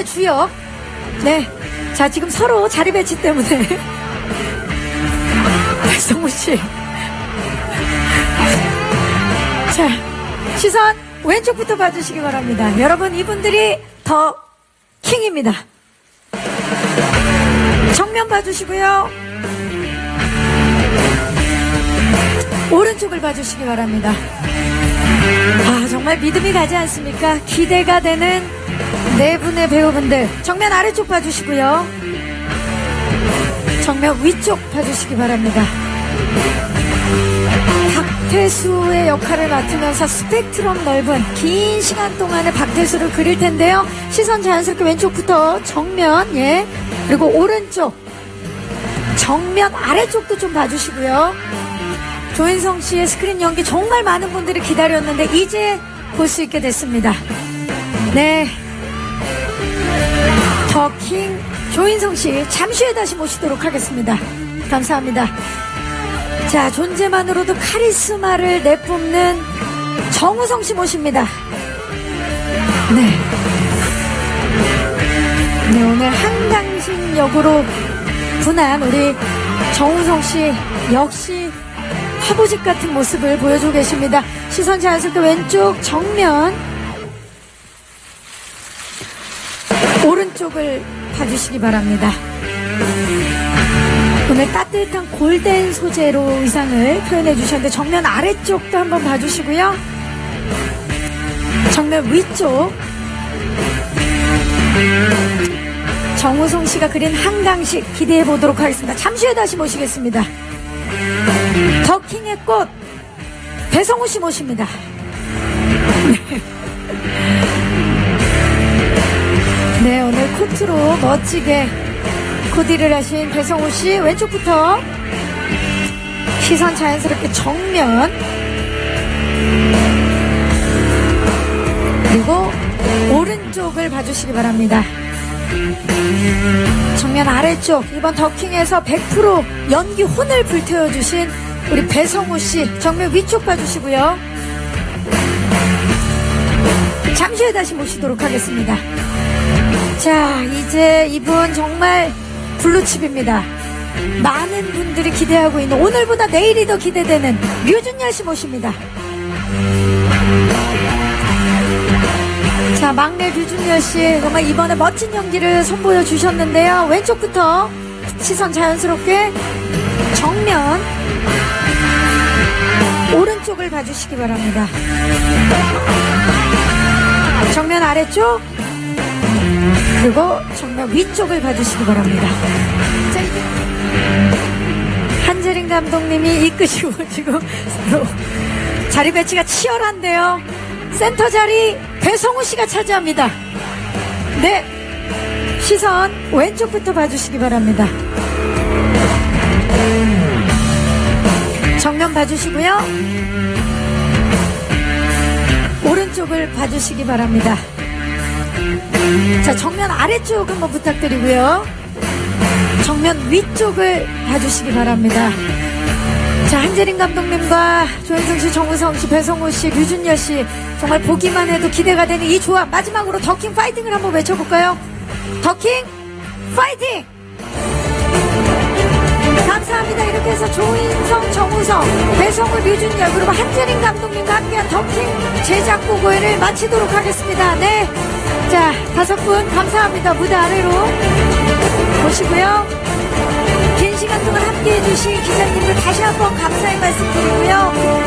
이번에 주역. 네. 자, 지금 서로 자리 배치 때문에. 백성우 씨. 자, 시선 왼쪽부터 봐주시기 바랍니다. 여러분, 이분들이 더 킹입니다. 정면 봐주시고요. 오른쪽을 봐주시기 바랍니다. 아, 정말 믿음이 가지 않습니까? 기대가 되는 네 분의 배우분들. 정면 아래쪽 봐주시고요. 정면 위쪽 봐주시기 바랍니다. 박태수의 역할을 맡으면서 스펙트럼 넓은 긴 시간 동안의 박태수를 그릴 텐데요. 시선 자연스럽게 왼쪽부터 정면, 예. 그리고 오른쪽, 정면 아래쪽도 좀 봐주시고요. 조인성 씨의 스크린 연기 정말 많은 분들이 기다렸는데 이제 볼 수 있게 됐습니다. 네. 더킹 조인성 씨 잠시 후에 다시 모시도록 하겠습니다. 감사합니다. 자, 존재만으로도 카리스마를 내뿜는 정우성 씨 모십니다. 네. 네, 오늘 한강신 역으로 분한 우리 정우성 씨 역시 화보집 같은 모습을 보여주고 계십니다. 시선 자연스럽게 왼쪽 정면 오른쪽을 봐주시기 바랍니다. 오늘 따뜻한 골덴 소재로 의상을 표현해 주셨는데 정면 아래쪽도 한번 봐주시고요. 정면 위쪽 정우성 씨가 그린 한강식 기대해 보도록 하겠습니다. 잠시 후에 다시 모시겠습니다. 더킹의 꽃 배성우 씨 모십니다. 네, 오늘 코트로 멋지게 코디를 하신 배성우 씨 왼쪽부터 시선 자연스럽게 정면 그리고 오른쪽을 봐주시기 바랍니다. 정면 아래쪽 이번 더킹에서 100% 연기 혼을 불태워주신 우리 배성우 씨 정면 위쪽 봐주시고요. 잠시 후에 다시 모시도록 하겠습니다. 자, 이제 이분 정말 블루칩입니다. 많은 분들이 기대하고 있는 오늘보다 내일이 더 기대되는 류준열 씨 모십니다. 자, 막내 류준열 씨 정말 이번에 멋진 연기를 선보여 주셨는데요. 왼쪽부터 시선 자연스럽게 정면 오른쪽을 봐주시기 바랍니다. 정면 아래쪽 그리고 정면 위쪽을 봐주시기 바랍니다. 한재린 감독님이 이끄시고 지금 서로 자리 배치가 치열한데요. 센터 자리 배성우 씨가 차지합니다. 네. 시선 왼쪽부터 봐주시기 바랍니다. 정면 봐주시고요. 오른쪽을 봐주시기 바랍니다. 자, 정면 아래쪽 한번 부탁드리고요. 정면 위쪽을 봐주시기 바랍니다. 자, 한재린 감독님과 조현성 씨, 정우성 씨, 배성우 씨, 류준열 씨 정말 보기만 해도 기대가 되는 이 조합 마지막으로 더킹 파이팅을 한번 외쳐볼까요? 더킹 파이팅! 감사합니다. 이렇게 해서 조인성, 정우성, 배성우, 류준열 그리고 한재린 감독님과 함께한 더킹 제작 보고회를 마치도록 하겠습니다. 네, 자 다섯 분 감사합니다. 무대 아래로 보시고요. 긴 시간 동안 함께해 주신 기자님들 다시 한번 감사의 말씀 드리고요.